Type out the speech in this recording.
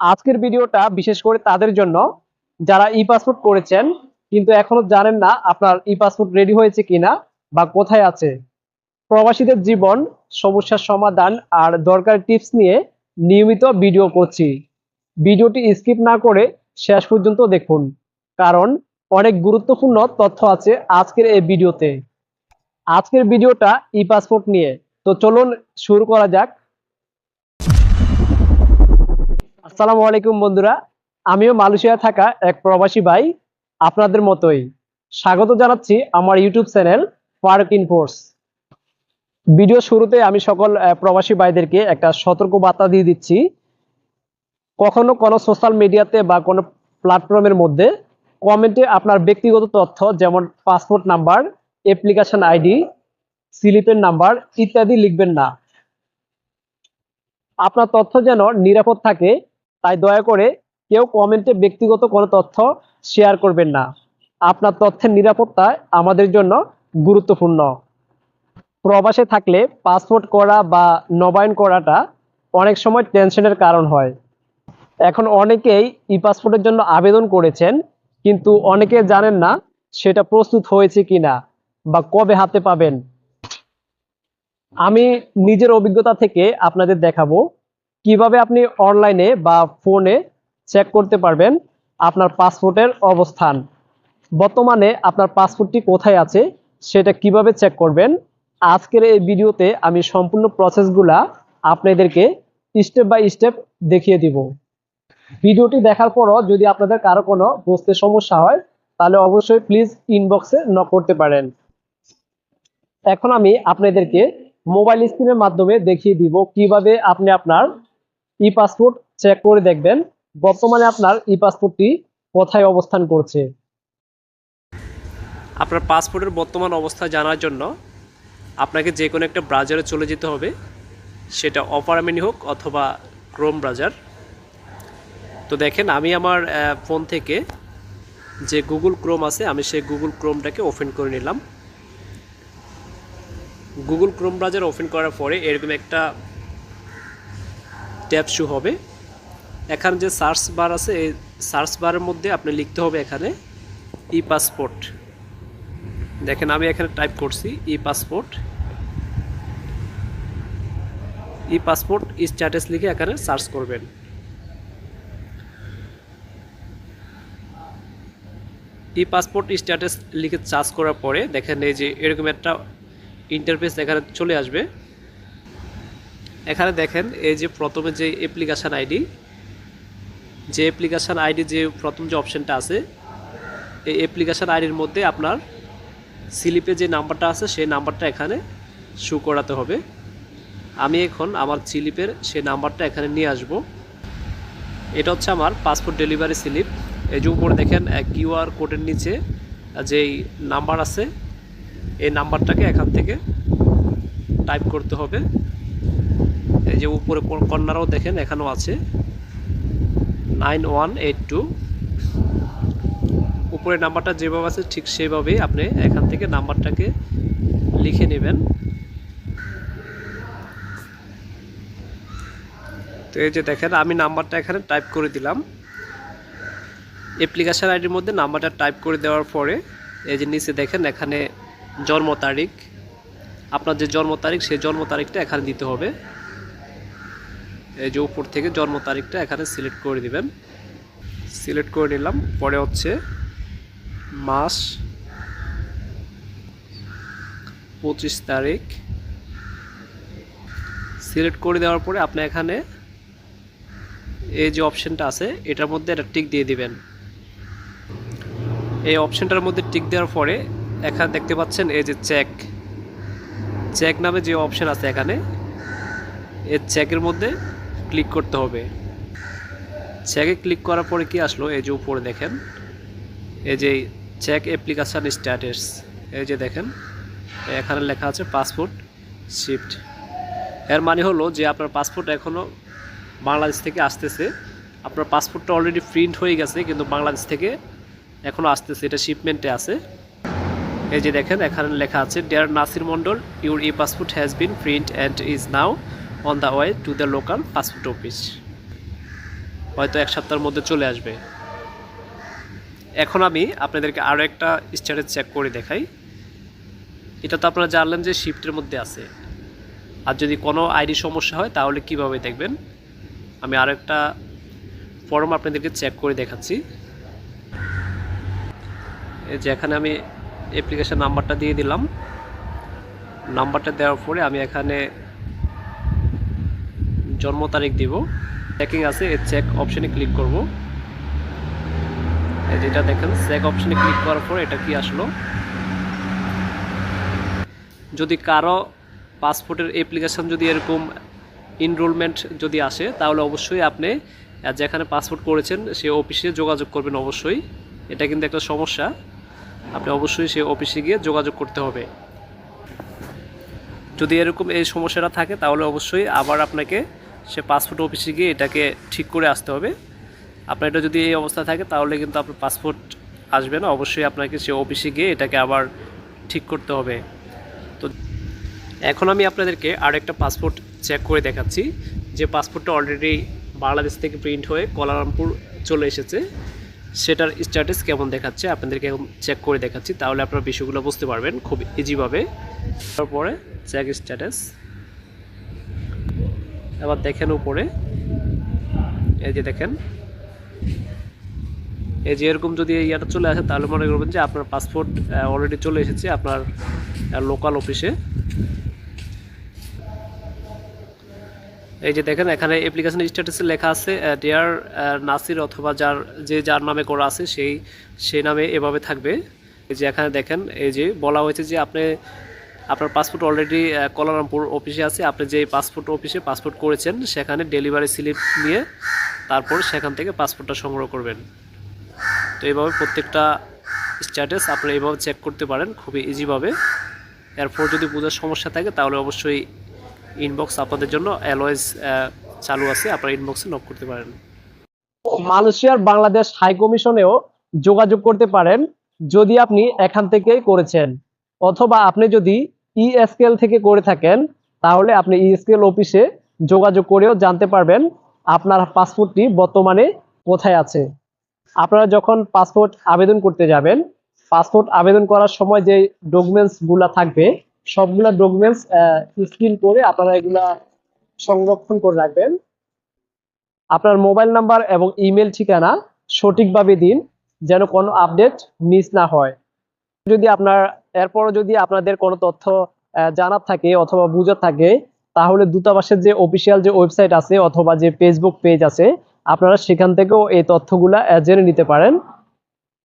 আজকের ভিডিওটা বিশেষ করে তাদের জন্য, যারা ই পাসপোর্ট করেছেন, কিন্তু এখনও জানেন না আপনার ই পাসপোর্ট রেডি হয়েছে কিনা বা কোথায় আছে। প্রবাসীদের জীবন, সমস্যার সমাধান আর দরকারি টিপস নিয়ে নিয়মিত ভিডিও করছি। ভিডিওটি স্কিপ না করে শেষ পর্যন্ত দেখুন, কারণ অনেক গুরুত্বপূর্ণ তথ্য আছে আজকের এই ভিডিওতে। আজকের ভিডিওটা ই পাসপোর্ট নিয়ে। তো চলুন শুরু করা যাক। আসসালামু আলাইকুম বন্ধুরা। আমিও মালয়েশিয়া থাকা এক প্রবাসী ভাই আপনাদের মতোই। স্বাগত জানাচ্ছি আমার ইউটিউব চ্যানেল ফারুক ইনফোর্স ভিডিও শুরুতে আমি সকল প্রবাসী ভাইদেরকে একটা সতর্ক বার্তা দিয়ে দিচ্ছি। কখনো কোনো সোশ্যাল মিডিয়াতে বা কোনো প্ল্যাটফর্মের মধ্যে কমেন্টে আপনার ব্যক্তিগত তথ্য যেমন পাসপোর্ট নাম্বার, অ্যাপ্লিকেশন আইডি, স্লিপের নাম্বার ইত্যাদি লিখবেন না। আপনার তথ্য যেন নিরাপদ থাকে তাই দয়া করে কেউ কমেন্টে ব্যক্তিগত কোনো তথ্য শেয়ার করবেন না। আপনার তথ্যের নিরাপত্তা আমাদের জন্য গুরুত্বপূর্ণ। প্রবাসে থাকলে পাসপোর্ট করা বা নবায়ন করাটা অনেক সময় টেনশনের কারণ হয়। এখন অনেকেই ই পাসপোর্টের জন্য আবেদন করেছেন, কিন্তু অনেকে জানেন না সেটা প্রস্তুত হয়েছে কিনা বা কবে হাতে পাবেন। আমি নিজের অভিজ্ঞতা থেকে আপনাদের দেখাবো। কীভাবে আপনি অনলাইনে বা ফোনে চেক করতে পারবেন আপনার পাসপোর্টের অবস্থান? বর্তমানে আপনার পাসপোর্টটি কোথায় আছে সেটা কীভাবে চেক করবেন? আজকের এই ভিডিওতে আমি সম্পূর্ণ প্রসেসগুলা আপনাদেরকে স্টেপ বাই স্টেপ দেখিয়ে দিব। ভিডিওটি দেখার পরও যদি আপনাদের কারও কোনো বুঝতে সমস্যা হয়, তাহলে অবশ্যই প্লিজ ইনবক্সে নক করতে পারেন। এখন আমি আপনাদেরকে মোবাইল স্ক্রিনের মাধ্যমে দেখিয়ে দিব কীভাবে আপনি আপনার ই পাসপোর্ট চেক করে দেখবেন। বর্তমানে আপনার ই পাসপোর্টটি কোথায় অবস্থান করছে। আপনার পাসপোর্টের বর্তমান অবস্থা জানার জন্য আপনাকে যে কোনো একটা ব্রাউজারে চলে যেতে হবে। সেটা অপারামিনি হোক অথবা ক্রোম ব্রাউজার তো দেখেন, আমি আমার ফোন থেকে যে গুগল ক্রোম আছে, আমি সেই গুগল ক্রোমটাকে ওপেন করে নিলাম। গুগল ক্রোম ব্রাউজার ওপেন করার পরে এরকম একটা ট্যাব শু হবে। এখানে যে সার্চ বার আছে, এই সার্চ বারের মধ্যে আপনি লিখতে হবে এখানে ই পাসপোর্ট দেখেন, আমি এখানে টাইপ করছি e passport e passport status লিখে এখানে সার্চ করবেন। ই পাসপোর্ট স্ট্যাটাস লিখে সার্চ করার পরে দেখেন, এই যে এরকম একটা ইন্টারফেস এখানে চলে আসবে। এখানে দেখেন এই যে প্রথমে যে অ্যাপ্লিকেশান আইডি যে অ্যাপ্লিকেশান আইডি যে প্রথম যে অপশানটা আছে, এই অ্যাপ্লিকেশান আইডির মধ্যে আপনার স্লিপে যে নাম্বারটা আছে, সেই নাম্বারটা এখানে শু করাতে হবে। আমি এখন আমার স্লিপের সেই নাম্বারটা এখানে নিয়ে আসব। এটা হচ্ছে আমার পাসপোর্ট ডেলিভারি স্লিপ এই যে উপরে দেখেন কিউআর কোডের নিচে যেই নাম্বার আছে, এই নাম্বারটাকে এখান থেকে টাইপ করতে হবে। এই যে উপরে কর্নারও দেখেন, এখানেও আছে। Nine one eight two. উপরে নাম্বারটা যেভাবে আছে, ঠিক সেভাবেই আপনি এখান থেকে নাম্বারটাকে লিখে নেবেন। তো এই যে দেখেন, আমি নাম্বারটা এখানে টাইপ করে দিলাম। অ্যাপ্লিকেশান আইডির মধ্যে নাম্বারটা টাইপ করে দেওয়ার পরে, এই যে নিচে দেখেন, এখানে জন্ম তারিখ। আপনার যে জন্ম তারিখ, সেই জন্ম তারিখটা এখানে দিতে হবে। এই যে উপর থেকে জন্ম তারিখটা এখানে সিলেক্ট করে দিবেন। সিলেক্ট করে নিলাম। পরে হচ্ছে মাস পঁচিশ তারিখ। সিলেক্ট করে দেওয়ার পরে আপনি এখানে এই যে অপশানটা আছে, এটার মধ্যে একটা টিক দিয়ে দিবেন। এই অপশানটার মধ্যে টিক দেওয়ার পরে এখানে দেখতে পাচ্ছেন এই যে চেক। চেক নামে যে অপশান আছে এখানে এর চেকের মধ্যে ক্লিক করতে হবে। চেকে ক্লিক করার পরে কি আসলো? এই যে উপরে দেখেন। এই যে চেক অ্যাপ্লিকেশান স্ট্যাটাস এই যে দেখেন। এখানে লেখা আছে পাসপোর্ট শিফট এর মানে হলো যে আপনার পাসপোর্ট এখনও বাংলাদেশ থেকে আসতেছে। আপনার পাসপোর্টটা অলরেডি প্রিন্ট হয়ে গেছে, কিন্তু বাংলাদেশ থেকে এখনও আসতেছে, এটা শিপমেন্টে আছে। এই যে দেখেন, এখানে লেখা আছে dear Nasir Mondal your e passport has been print and is now on the way to the local passport office হয়তো এক সপ্তাহের মধ্যে চলে আসবে। এখন আমি আপনাদেরকে আরও একটা স্ট্যাটাস চেক করে দেখাই। এটা তো আপনারা জানলেন যে শিফটের মধ্যে আছে। আর যদি কোনো আইডি সমস্যা হয়, তাহলে কীভাবে দেখবেন? আমি আরও একটা ফর্ম আপনাদেরকে চেক করে দেখাচ্ছি। যে এখানে আমি অ্যাপ্লিকেশান নাম্বারটা দিয়ে দিলাম। নাম্বারটা দেওয়ার পরে আমি এখানে জন্ম তারিখ দিব। চেকিং আছে এই চেক অপশানে ক্লিক করব। যেটা দেখেন চেক অপশানে ক্লিক করার পর এটা কি আসলো? যদি কারও পাসপোর্টের অ্যাপ্লিকেশন যদি এরকম ইনরোলমেন্ট যদি আসে, তাহলে অবশ্যই আপনি যেখানে পাসপোর্ট করেছেন, সে অফিসে যোগাযোগ করবেন অবশ্যই। এটা কিন্তু একটা সমস্যা। আপনি অবশ্যই সে অফিসে গিয়ে যোগাযোগ করতে হবে। যদি এরকম এই সমস্যাটা থাকে, তাহলে অবশ্যই আবার আপনাকে সে পাসপোর্ট অফিসে গিয়ে এটাকে ঠিক করে আসতে হবে। আপনার এটা যদি এই অবস্থা থাকে, তাহলে কিন্তু আপনার পাসপোর্ট আসবে না। অবশ্যই আপনাকে সে অফিসে গিয়ে এটাকে আবার ঠিক করতে হবে। তো এখন আমি আপনাদেরকে আর একটা পাসপোর্ট চেক করে দেখাচ্ছি। যে পাসপোর্টটা অলরেডি বাংলাদেশ থেকে প্রিন্ট হয়ে কোলালামপুর চলে এসেছে। সেটার স্ট্যাটাস কেমন দেখাচ্ছে আপনাদেরকে এখন চেক করে দেখাচ্ছি। তাহলে আপনারা বিষয়গুলো বুঝতে পারবেন খুব ইজিভাবে তারপরে চেক স্ট্যাটাস এবার দেখেন উপরে। এই যে দেখেন। এই যে এরকম যদি ইয়াটা চলে আসে, তাহলে মনে করবেন যে আপনার পাসপোর্ট অলরেডি চলে এসেছে আপনার লোকাল অফিসে এই যে দেখেন, এখানে অ্যাপ্লিকেশন স্ট্যাটাসে লেখা আছে ডিয়ার নাসির অথবা যার, যে যার নামে করা আছে, সেই সেই নামে এভাবে থাকবে। এই যে এখানে দেখেন, এই যে বলা হয়েছে যে আপনি আপনার পাসপোর্ট অলরেডি কলারামপুর অফিসে আছে। আপনি যে পাসপোর্ট অফিসে পাসপোর্ট করেছেন, সেখানে ডেলিভারি স্লিপ নিয়ে তারপর সেখান থেকে পাসপোর্টটা সংগ্রহ করবেন। তো এইভাবে প্রত্যেকটা স্ট্যাটাস আপনি এইভাবে চেক করতে পারেন, খুবই ইজিভাবে এরপর যদি বোঝার সমস্যা থাকে, তাহলে অবশ্যই ইনবক্স আপনাদের জন্য অ্যালওয়েজ চালু আছে। আপনারা ইনবক্সে নক করতে পারেন। মালয়েশিয়ার বাংলাদেশ হাই কমিশনেও যোগাযোগ করতে পারেন, যদি আপনি এখান থেকে করেছেন। অথবা আপনি যদি ইএসকেএল থেকে করে থাকেন, তাহলে আপনি ইএসকেএল অফিসে যোগাযোগ করেও জানতে পারবেন আপনার পাসপোর্টটি বর্তমানে কোথায় আছে। আপনারা যখন পাসপোর্ট আবেদন করতে যাবেন, পাসপোর্ট আবেদন করার সময় যে ডকুমেন্টসগুলা থাকবে, সবগুলা ডকুমেন্টস স্ক্রিন করে আপনারা এগুলা সংরক্ষণ করে রাখবেন। আপনার মোবাইল নাম্বার এবং ইমেল ঠিকানা সঠিকভাবে দিন, যেন কোনো আপডেট মিস না হয়। যদি আপনার, এরপরও যদি আপনাদের কোনো তথ্য জানার থাকে অথবা বুঝার থাকে, তাহলে দূতাবাসের যে অফিসিয়াল যে ওয়েবসাইট আছে অথবা যে ফেসবুক পেজ আছে, আপনারা সেখান থেকেও এই তথ্যগুলা জেনে নিতে পারেন।